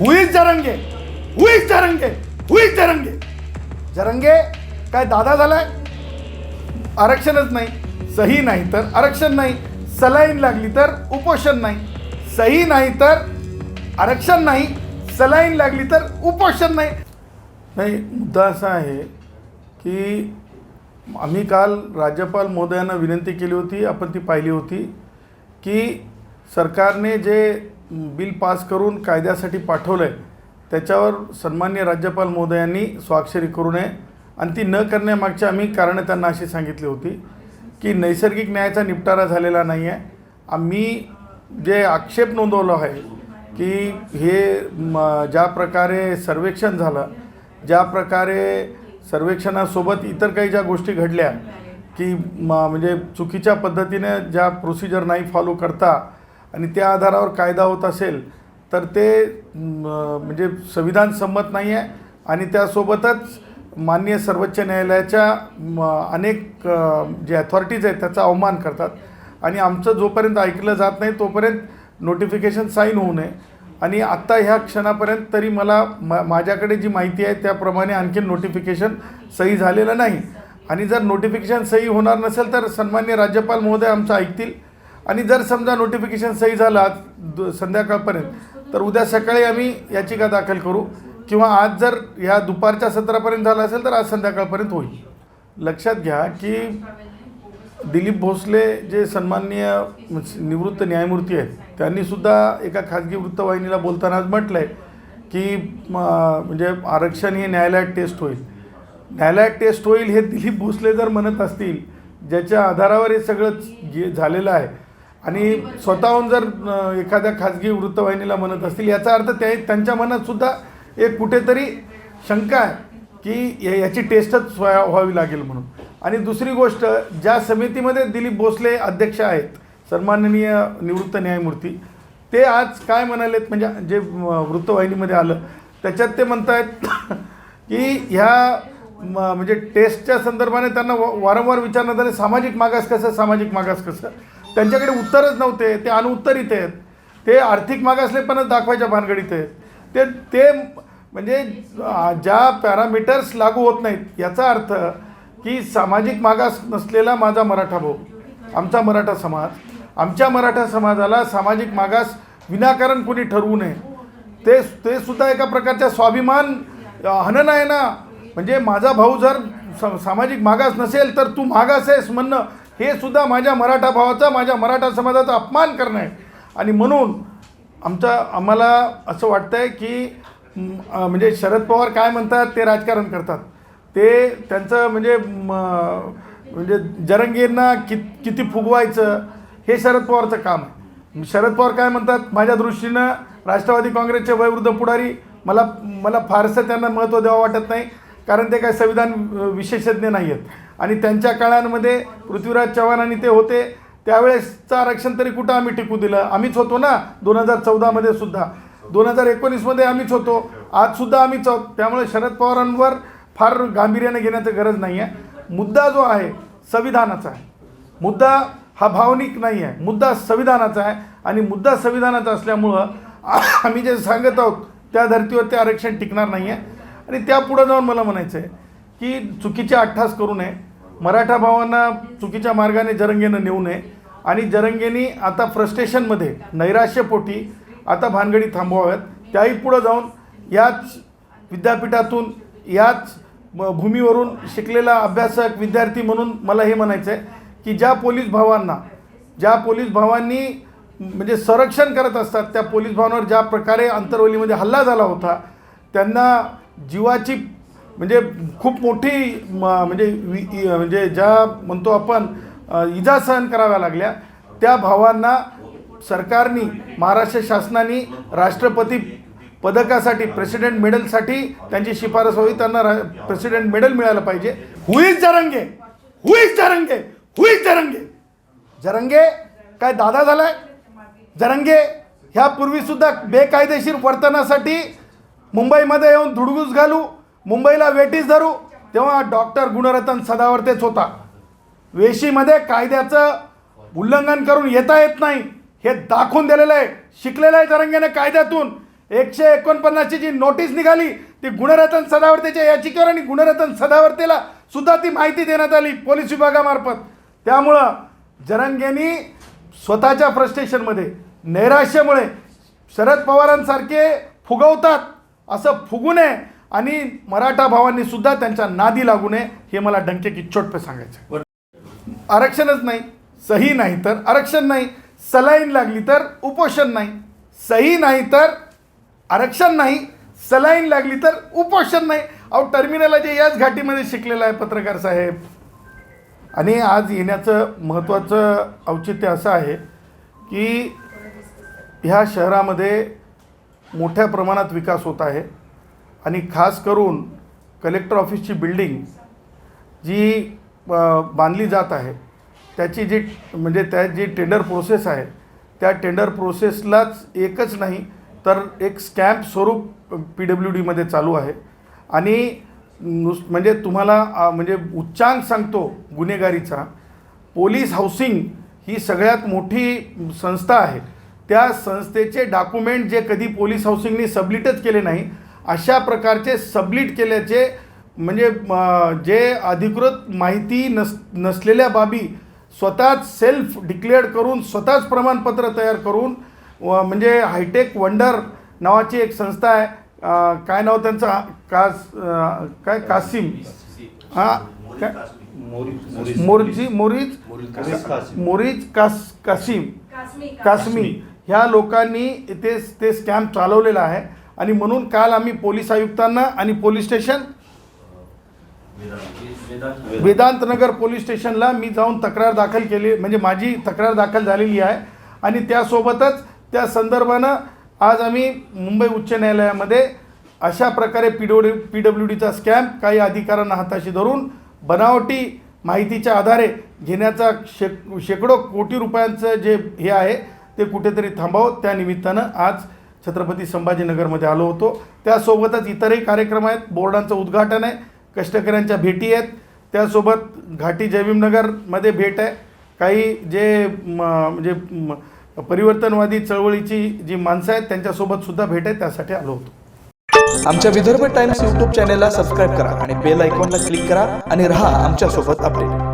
Which Jarange हुईच जरंगे हुईच जरंगे. जरंगे काय दादा झालाय? आरक्षणच नाही सही नाही तर आरक्षण नाही सलाईन लागली तर उपोषण नाही सही नाही तर आरक्षण नाही सलाईन लागली तर उपोषण नाही. नाही मुद्दा असा आहे की आम्ही काल राज्यपाल महोदयांना विनंती केली होती आपण ती पाहिली होती की सरकारने जे बिल पास करून कायद्यासाठी पाठवलं आहे त्याच्यावर सन्मान्य राज्यपाल महोदयांनी स्वाक्षरी करू नये. आणि ती न करण्यामागची आम्ही कारणं त्यांना अशी सांगितली होती की नैसर्गिक न्यायाचा निपटारा झालेला नाही आहे आम्ही जे आक्षेप नोंदवलो आहे की हे म, ज्या प्रकारे सर्वेक्षण झालं ज्या प्रकारे सर्वेक्षणासोबत इतर काही ज्या गोष्टी घडल्या की म, म्हणजे चुकीच्या पद्धतीने ज्या प्रोसिजर नाही फॉलो करता आणि त्या आधारावर कायदा होत असेल तर ते म्हणजे संविधान संमत नाही आहे आणि त्यासोबतच माननीय सर्वोच्च न्यायालयाच्या अनेक जे अथॉरिटीज आहेत त्याचा अवमान करतात. आणि आमचं जोपर्यंत ऐकलं जात नाही तोपर्यंत नोटिफिकेशन साईन होऊ नये. आणि आत्ता ह्या क्षणापर्यंत तरी मला म माझ्याकडे जी माहिती आहे त्याप्रमाणे आणखीन नोटिफिकेशन सही झालेलं नाही. आणि जर नोटिफिकेशन सही होणार नसेल तर सन्मान्य राज्यपाल महोदय आमचं ऐकतील. आणि जर समजा नोटिफिकेशन सही झालं आज दु संध्याकाळपर्यंत तर उद्या सकाळी आम्ही याचिका दाखल करू. किंवा आज जर ह्या दुपारच्या सत्रापर्यंत झालं असेल तर आज संध्याकाळपर्यंत होईल. लक्षात घ्या की दिलीप भोसले जे सन्माननीय निवृत्त न्यायमूर्ती आहेत त्यांनीसुद्धा एका खाजगी वृत्तवाहिनीला बोलताना आज म्हटलं आहे की म्हणजे आरक्षण हे न्यायालयात टेस्ट होईल. न्यायालयात टेस्ट होईल हे दिलीप भोसले जर म्हणत असतील ज्याच्या आधारावर हे सगळं जे झालेलं आहे आणि स्वतःहून जर एखाद्या खाजगी वृत्तवाहिनीला म्हणत असतील याचा अर्थ त्या त्यांच्या मनातसुद्धा एक कुठेतरी शंका आहे की या- याची टेस्टच व्हा- व्हावी लागेल म्हणून. आणि दुसरी गोष्ट ज्या समितीमध्ये दिलीप भोसले अध्यक्ष आहेत सन्माननीय निवृत्त न्यायमूर्ती ते आज काय म्हणालेत म्हणजे जे वृत्तवाहिनीमध्ये आलं त्याच्यात ते म्हणत आहेत की ह्या म, म्हणजे टेस्टच्या संदर्भाने त्यांना वारंवार विचारण्यात आले सामाजिक मागास कसं सामाजिक मागास कसं? त्यांच्याकडे उत्तरच नव्हते ते अनुत्तरित आहेत. ते आर्थिक मागासलेपणच दाखवायच्या भानगडीत आहेत. ते ते म्हणजे ज्या पॅरामीटर्स लागू होत नाहीत याचा अर्थ की सामाजिक मागास नसलेला माझा मराठा भाऊ आमचा मराठा समाज आमच्या मराठा समाजाला सामाजिक मागास विनाकारण कोणी ठरवू नये. ते ते सुद्धा एका प्रकारच्या स्वाभिमान हनन आहे ना. म्हणजे माझा भाऊ जर स- सामाजिक मागास नसेल तर तू मागास आहेस म्हणणं. हे सुद्धा माझ्या मराठा भावाचा माझ्या मराठा समाजाचा अपमान करणं आहे. आणि म्हणून आमचा आम्हाला असं वाटतं आहे की म्हणजे शरद पवार काय म्हणतात ते राजकारण करतात. ते त्यांचं म्हणजे म, म्हणजे जरंगींना कि किती फुगवायचं हे शरद पवारचं काम आहे. शरद पवार काय म्हणतात माझ्या दृष्टीनं राष्ट्रवादी काँग्रेसचे वयवृद्ध पुढारी मला मला फारसं त्यांना महत्त्व द्यावं वाटत नाही कारण ते काय संविधान विशेषज्ञ नाही आहेत आणि त्यांच्या काळांमध्ये पृथ्वीराज चव्हाण आणि ते होते त्यावेळेसचं आरक्षण तरी कुठं आम्ही टिकू दिलं? आम्हीच होतो ना दोन हजार चौदामध्ये सुद्धा. दोन हजार एकोणीसमध्ये आम्हीच होतो. आजसुद्धा आम्हीच आहोत. त्यामुळे शरद पवारांवर फार गांभीर्याने घेण्याची गरज नाही आहे. मुद्दा जो आहे संविधानाचा आहे. मुद्दा हा भावनिक नाही आहे. मुद्दा संविधानाचा आहे. आणि मुद्दा संविधानाचा असल्यामुळं आम्ही जे सांगत आहोत त्या धर्तीवर ते आरक्षण टिकणार नाही आहे. आणि त्यापुढं जाऊन मला म्हणायचं आहे की चुकीचे अट्ठास करू नये. मराठा भावांना चुकीच्या मार्गाने जरंगेनं नेऊ नये. आणि जरंगेनी आता फ्रस्ट्रेशनमध्ये नैराश्यपोटी आता भानगडी थांबवाव्यात. त्याही पुढं जाऊन याच विद्यापीठातून याच म- भूमीवरून शिकलेला अभ्यासक विद्यार्थी म्हणून मला हे म्हणायचं आहे की ज्या पोलीस भावांना ज्या पोलीस भावांनी म्हणजे संरक्षण करत असतात त्या पोलीस भावांवर ज्या प्रकारे अंतरवलीमध्ये हल्ला झाला होता त्यांना जीवाची म्हणजे खूप मोठी म- म्हणजे वि- म्हणजे ज्या म्हणतो आपण इजा सहन कराव्या लागल्या त्या भावांना सरकारनी महाराष्ट्र शासनाने राष्ट्रपती पदकासाठी प्रेसिडेंट मेडलसाठी त्यांची शिफारस व्हावी त्यांना रा प्रेसिडेंट मेडल मिळालं पाहिजे. हुईच जरंगे हुईच जरंगे हुईच जरंगे जरंगे काय दादा झालाय? जरंगे ह्यापूर्वीसुद्धा बेकायदेशीर वर्तनासाठी मुंबईमध्ये येऊन धुडगूस घालू मुंबईला वेटीस धरू तेव्हा डॉक्टर गुणरतन सदावर्तेच होता. वेशीमध्ये कायद्याचं उल्लंघन करून येता येत नाही हे दाखवून दिलेलं आहे. शिकलेलं आहे तरंगेने कायद्यातून. एकशे एकोणपन्नासची जी नोटीस निघाली ती गुणरतन सदावर्तेच्या याचिकेवर आणि गुणरत्न सदावर्तेला सुद्धा ती माहिती देण्यात आली पोलीस विभागामार्फत. त्यामुळं जरंगेनी स्वतःच्या फ्रस्ट्रेशनमध्ये नैराश्यामुळे शरद पवारांसारखे फुगवतात असं फुगू नये. आणि मराठा भावांनी सुद्धा त्यांच्या नादी लागू नये हे मला डंके की चोट सांगायचं आरक्षणच नाही सही नाही तर आरक्षण नाही सलाईन लागली तर उपोषण नाही सही नाही तर आरक्षण नाही सलाईन लागली तर उपोषण नाही. अहो टर्मिनल जे याच घाटीमध्ये शिकलेलं आहे पत्रकार साहेब. आणि आज येण्याचं महत्त्वाचं औचित्य असं आहे की ह्या शहरामध्ये मोठ्या प्रमाणात विकास होत आहे. आणि खास करून कलेक्टर ऑफिसची बिल्डिंग जी बांधली जात आहे त्याची जी म्हणजे त्या जी टेंडर प्रोसेस आहे त्या टेंडर प्रोसेसलाच एकच नाही तर एक स्कॅम्प स्वरूप पी डब्ल्यू डीमध्ये चालू आहे. आणि नुस म्हणजे तुम्हाला म्हणजे उच्चांक सांगतो गुन्हेगारीचा पोलीस हाऊसिंग ही सगळ्यात मोठी संस्था आहे. त्या संस्थेचे डॉक्युमेंट जे कधी पोलीस हाऊसिंगनी सबलिटच केले नाही अशा प्रकारचे सबलिट केल्याचे म्हणजे जे अधिकृत माहिती नस नसलेल्या बाबी स्वतःच सेल्फ डिक्लेअर्ड करून स्वतःच प्रमाणपत्र तयार करून व म्हणजे हायटेक वंडर नावाची एक संस्था आहे. काय नाव त्यांचं? कास काय? कासिम. हां? काय? मोरजी मोरीज? मोरीज कास कासिम. काश्मी ह्या लोकांनी ते ते स्कॅम चालवलेला आहे. आणि म्हणून काल आम्ही पोलीस आयुक्तांना आणि पोलीस स्टेशन वेदांतनगर पोलीस स्टेशनला मी जाऊन तक्रार दाखल केली म्हणजे माझी तक्रार दाखल झालेली आहे. आणि त्यासोबतच त्या संदर्भानं आज आम्ही मुंबई उच्च न्यायालयामध्ये अशा प्रकारे पी डब्ल्यू पी डब्ल्यू डीचा स्कॅम काही अधिकाऱ्यांना हाताशी धरून बनावटी माहितीच्या आधारे घेण्याचा शेक शेकडो कोटी रुपयांचं जे हे आहे ते कुठेतरी थांबावं त्या निमित्तानं आज छत्रपती संभाजीनगरमध्ये आलो होतो. त्यासोबतच इतरही कार्यक्रम आहेत. बोर्डांचं उद्घाटन आहे. कष्टकऱ्यांच्या भेटी आहेत. त्यासोबत घाटी जयभीमनगरमध्ये भेट आहे. काही जे म्हणजे परिवर्तनवादी चळवळीची जी माणसं आहेत त्यांच्यासोबत सुद्धा भेट आहे. त्यासाठी आलो होतो. आमच्या विदर्भ टाइम्स यूट्यूब चॅनेलला सबस्क्राईब करा आणि बेल आयकॉनला क्लिक करा आणि राहा आमच्यासोबत अपडेट.